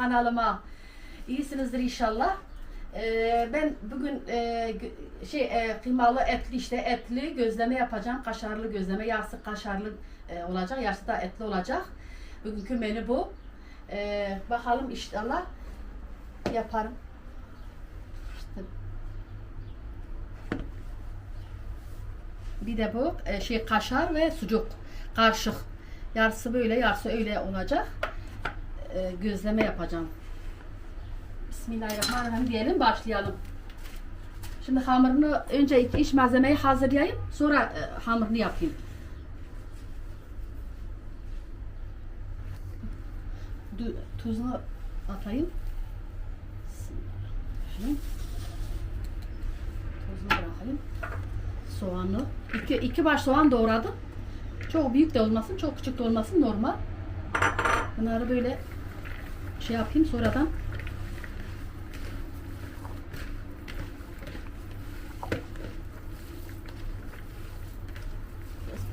kanalıma. İyisinizdir inşallah. Ee, ben bugün e, şey e, kıymalı etli işte etli gözleme yapacağım. Kaşarlı gözleme. Yarısı kaşarlı e, olacak. Yarısı da etli olacak. Bugünkü menü bu. Ee, bakalım inşallah yaparım. Bir de bu e, şey kaşar ve sucuk karışık. Yarısı böyle, yarısı öyle olacak. E, gözleme yapacağım. Bismillahirrahmanirrahim diyelim, başlayalım. Şimdi hamurunu önce iç- iç malzemeyi hazırlayayım, sonra e, hamurunu yapayım. Du- Tuzunu atayım. Tuzunu bırakayım soğanı. İki, iki baş soğan doğradım. Çok büyük de olmasın, çok küçük de olmasın normal. Bunları böyle şey yapayım sonradan.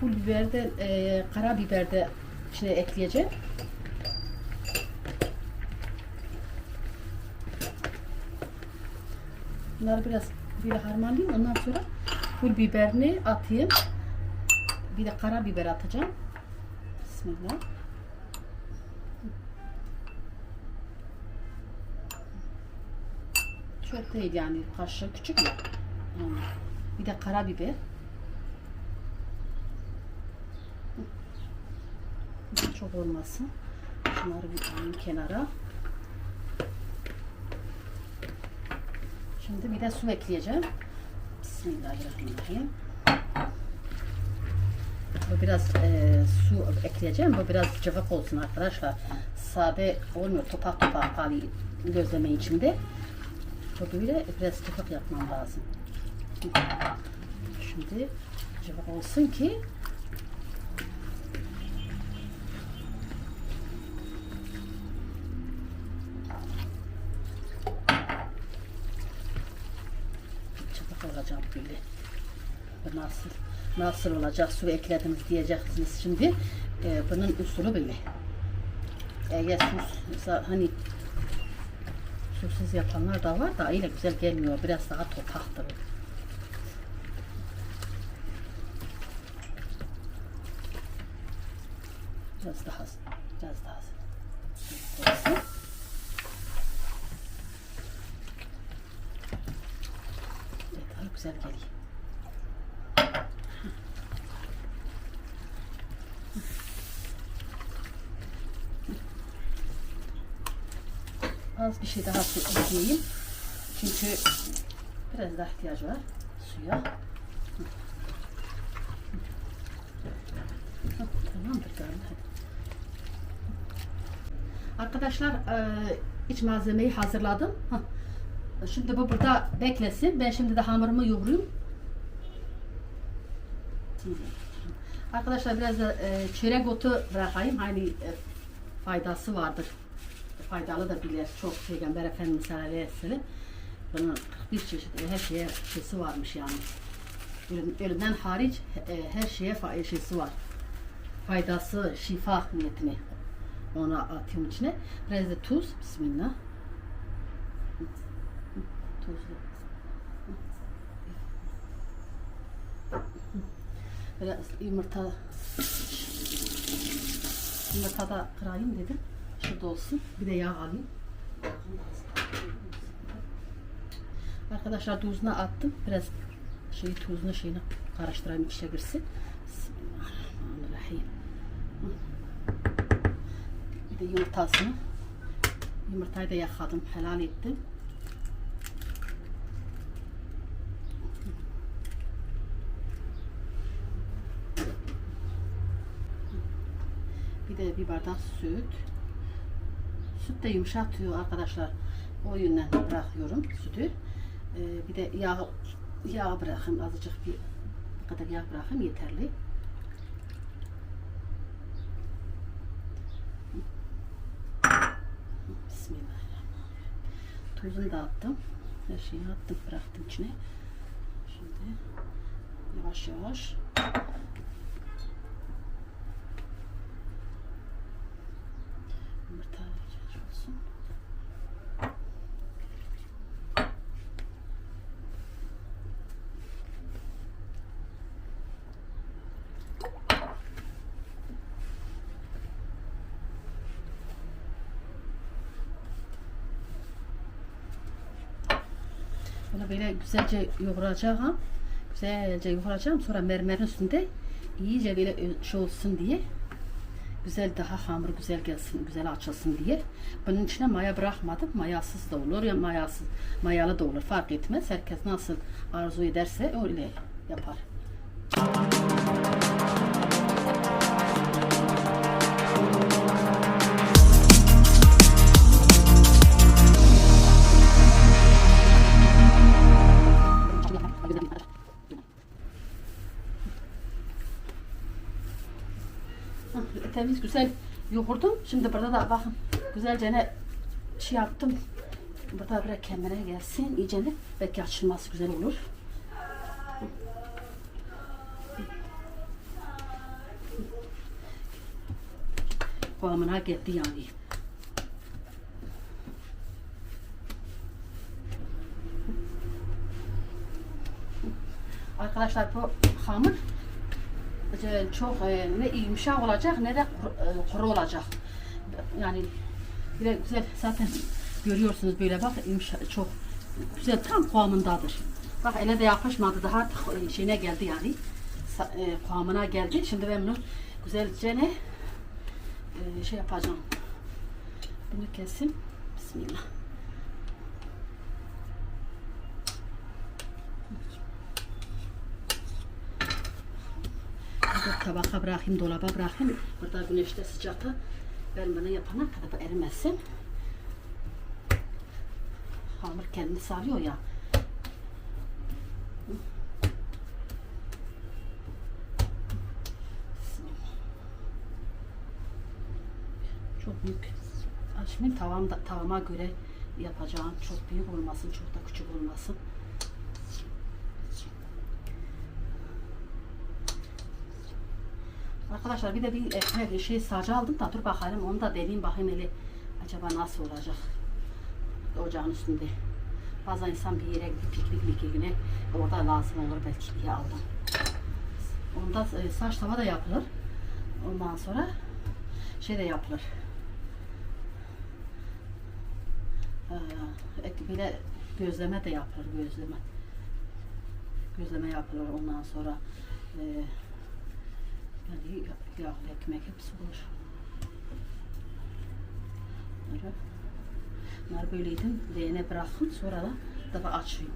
Pul biber de, e, karabiber de içine ekleyeceğim. Bunları biraz böyle harmanlayayım. Ondan sonra pul biberini atayım. Bir de karabiber atacağım. Bismillah. Çok değil yani kaşığı küçük ya. Bir de karabiber. Çok olmasın. Şunları bir alayım kenara. Şimdi bir de su ekleyeceğim. Bismillahirrahmanirrahim. Bu biraz e, su ekleyeceğim. Bu biraz cıvık olsun arkadaşlar. Sade olmuyor. Topak topak kalıyor gözleme içinde. Böyle biraz cıvık yapmam lazım. Şimdi cıvık olsun ki çabuk olacak böyle. Nasıl nasıl olacak su eklediniz diyeceksiniz şimdi. Ee, bunun usulü böyle. Eğer sus hani susuz yapanlar da var da öyle güzel gelmiyor. Biraz daha topaktır. Biraz daha biraz daha olsun. Evet, daha güzel geliyor. Az bir şey daha su ekleyeyim. Çünkü biraz daha ihtiyaç var suya. Tamamdır. Arkadaşlar e, iç malzemeyi hazırladım. Şimdi bu burada beklesin. Ben şimdi de hamurumu yoğurayım. Arkadaşlar biraz da e, çörek otu bırakayım. Hani faydası vardır. Faydalı da bilir. Çok Peygamber Efendimiz sallallahu aleyhi ve sellem bunun bir çeşit her şeye şeysi varmış yani. Ölüm, ölümden hariç e, her şeye şeysi var. Faydası, şifa niyetine. Onu atayım içine. Biraz da tuz. Bismillah. Tuzlu. Biraz yumurta yumurta da kırayım dedim. Şurada olsun. Bir de yağ alayım. Arkadaşlar tuzunu attım. Biraz şey tuzunu şeyini karıştırayım içine girsin. Bismillahirrahmanirrahim. Bir de yumurtasını. Yumurtayı da yakadım. Helal ettim. Bir de bir bardak süt. Süt de yumuşatıyor arkadaşlar. O yüzden bırakıyorum sütü. Ee, bir de yağ yağ bırakayım azıcık bir bu kadar yağ bırakayım yeterli. Bismillahirrahmanirrahim. Tuzunu da attım. Her şeyi attım, bıraktım içine. Şimdi yavaş yavaş böyle güzelce yoğuracağım. Güzelce yoğuracağım. Sonra mermerin üstünde iyice böyle şey olsun diye güzel daha hamur güzel gelsin, güzel açılsın diye. Bunun içine maya bırakmadım. Mayasız da olur ya mayasız, mayalı da olur fark etmez. Herkes nasıl arzu ederse öyle yapar. Temiz güzel yoğurdum. Şimdi burada da bakın güzelce ne şey yaptım. Burada biraz kendine gelsin iyicene. Belki açılması güzel olur. Kıvamına geldi yani. Arkadaşlar bu hamur çok e, ne yumuşak olacak ne de e, kuru olacak. Yani güzel zaten görüyorsunuz böyle bak yumuşak, çok güzel tam kıvamındadır. Bak ele de yapışmadı daha e, şeyine geldi yani e, kıvamına geldi. Şimdi ben bunu güzelce ne e, şey yapacağım. Bunu kesin. Bismillah. Burada tabaka bırakayım, dolaba bırakayım. Burada güneşte sıcakta. Ben bunu yapana kadar erimesin. Hamur kendini sarıyor ya. Çok büyük açmayayım. Tavam tavama göre yapacağım. Çok büyük olmasın, çok da küçük olmasın. Arkadaşlar bir de bir ekmek şey sacı aldım da dur bakalım onu da deneyeyim bakayım hele acaba nasıl olacak ocağın üstünde. Bazen insan bir yere gidip piknik mikniğine orada lazım olur belki diye aldım. Onda e, saç tava da yapılır. Ondan sonra şey de yapılır. Ee, böyle gözleme de yapılır gözleme. Gözleme yapılır ondan sonra e, yağ- yağlı ekmek hepsi olur. Böyle. Bunlar böyleydi. Leğene bırakın sonra da daha açayım.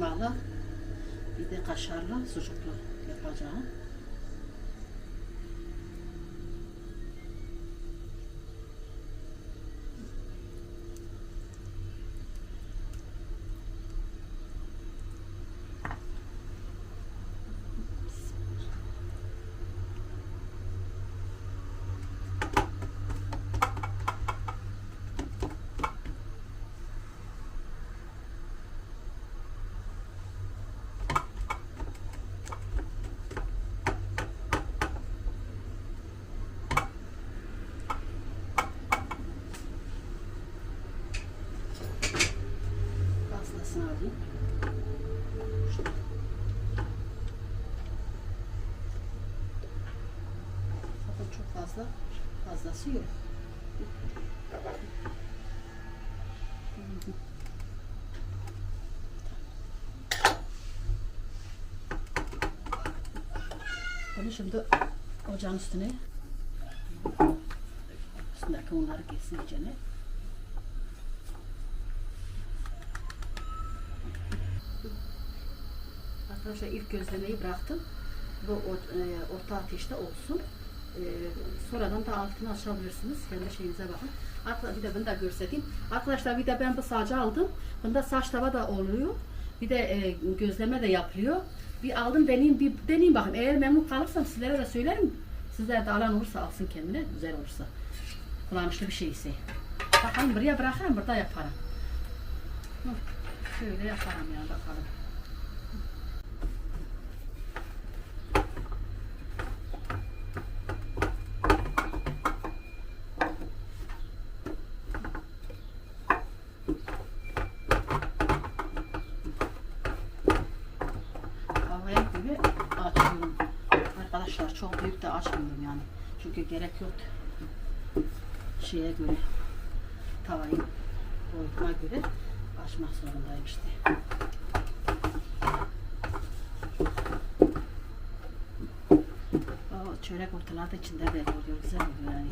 Kıymalı bir de kaşarlı sucuklu yapacağım. Fazlasını alayım. Zaten çok fazla fazlası yok. Bunu şimdi ocağın üstüne üstündeki unları kesin içine. Arkadaşlar ilk gözlemeyi bıraktım. Bu e, orta ateşte olsun. Ee, sonradan da altını açabilirsiniz. Kendi şeyinize bakın. Arkadaşlar bir de bunu da göstereyim. Arkadaşlar bir de ben bu sacı aldım. Bunda saç tava da oluyor. Bir de e, gözleme de yapılıyor. Bir aldım deneyeyim, bir deneyeyim bakın. Eğer memnun kalırsam sizlere de söylerim. Sizler de alan olursa alsın kendine, güzel olursa. Kullanışlı bir şeyse. Bakalım buraya bırakırım, burada yaparım. Şöyle yaparım ya bakalım. De açmıyorum yani. Çünkü gerek yok. Şeye göre tavayı boyutuna göre açmak zorundayım işte. O çörek ortalarda içinde de oluyor. Güzel oluyor yani.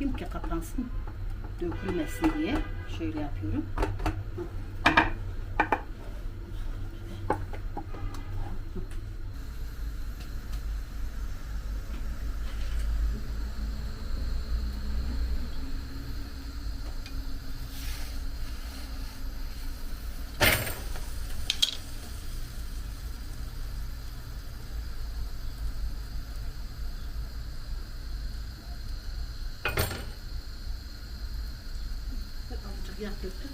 Yapayım ki kapansın. Dökülmesin diye. Şöyle yapıyorum. Azıcık yağ döktüm.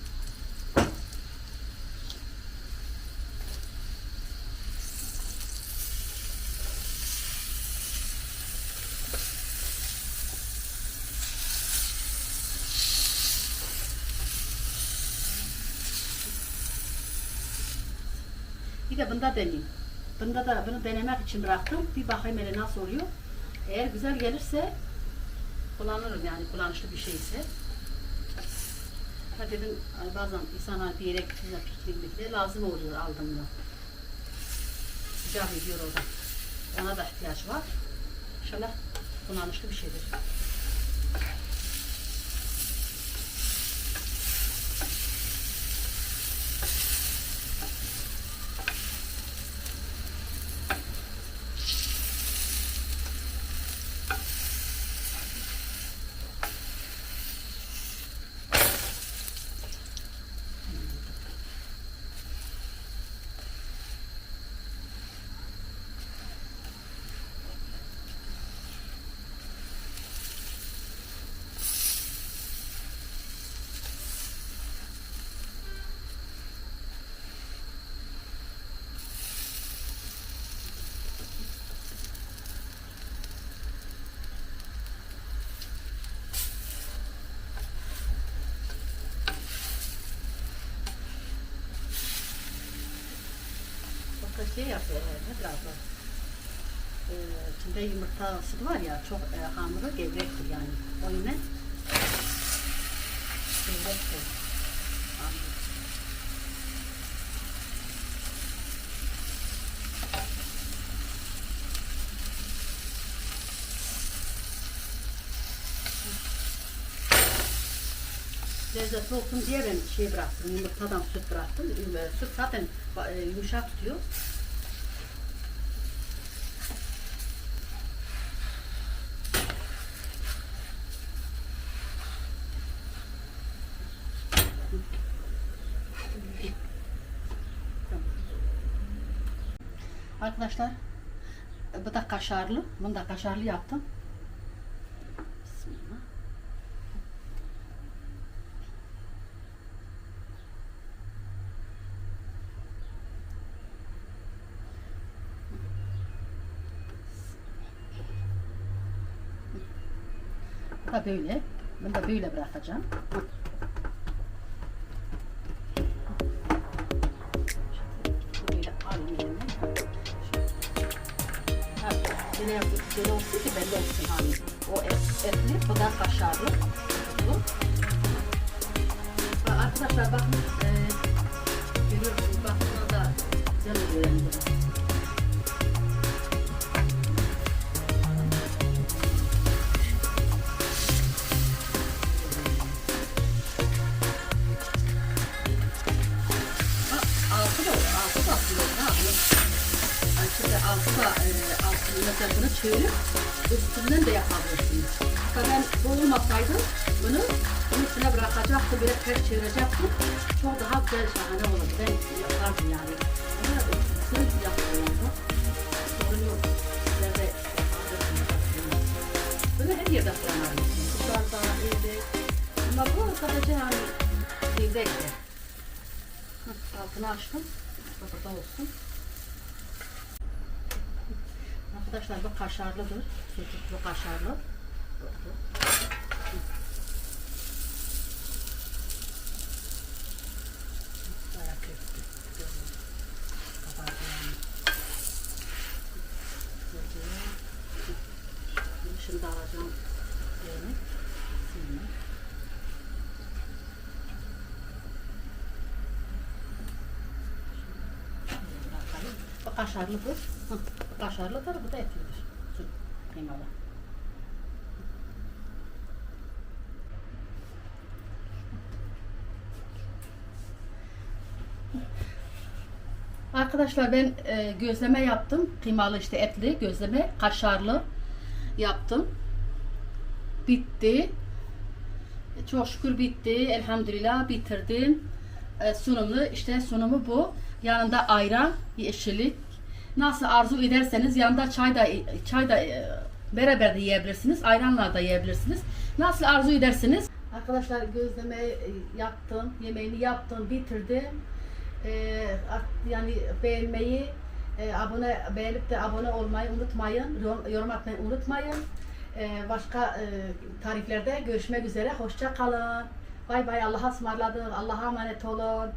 Bir de bunda deneyeyim. Bunda da bunu denemek için bıraktım. Bir bakayım hele nasıl oluyor. Eğer güzel gelirse kullanırım yani kullanışlı bir şeyse. Ha dedim bazen insana bir yere gittiğinde pikniğinde lazım oluyor aldığımda. Sıcak ediyor orada. Ona da ihtiyaç var. İnşallah kullanışlı bir şeydir. Şey yapıyor, nedir abla? Ee, içinde yumurtası var ya, çok e, hamuru gevrektir yani. O yüzden gevrektir. Hamur. lezzetli olsun diye ben şey bıraktım, yumurtadan süt bıraktım. Süt zaten e, yumuşak tutuyor. Arkadaşlar bu da kaşarlı. Bunu da kaşarlı yaptım. Bismillah. Bu da böyle. Bunu da böyle bırakacağım. Çevirip üstünden de yapabilirsiniz. Hatta ben bu olmasaydı bunu bunun üstüne bırakacaktım, böyle ters çevirecektim. Çok daha güzel şahane olurdu. Ben yapardım yani. Ama sırf yapıyorum. Sorun yok. Sizler de. Bunu her yerde kullanabilirsiniz. Dışarıda, evde. Ama bu sadece hani gider. Heh, Altını açtım. Burada olsun. Arkadaşlar bu kaşarlıdır. Sucuklu kaşarlı. Şimdi alacağım yerini. Şimdi. Kaşarlıdır. Kaşarlıdır, bu da etlidir. Kıymalı. Arkadaşlar ben e, gözleme yaptım. Kıymalı işte etli gözleme, kaşarlı yaptım. Bitti. Çok şükür bitti. Elhamdülillah bitirdim. E, sunumu işte sunumu bu. Yanında ayran, yeşillik. Nasıl arzu ederseniz yanında çay da çay da e, beraber de yiyebilirsiniz. Ayranla da yiyebilirsiniz. Nasıl arzu edersiniz. Arkadaşlar gözleme e, yaptım. Yemeğini yaptım, bitirdim. E, at- yani beğenmeyi, e, abone beğenip de abone olmayı unutmayın. Yorum, atmayı unutmayın. E, başka e, tariflerde görüşmek üzere. Hoşça kalın. Bay bay. Allah'a ısmarladık. Allah'a emanet olun.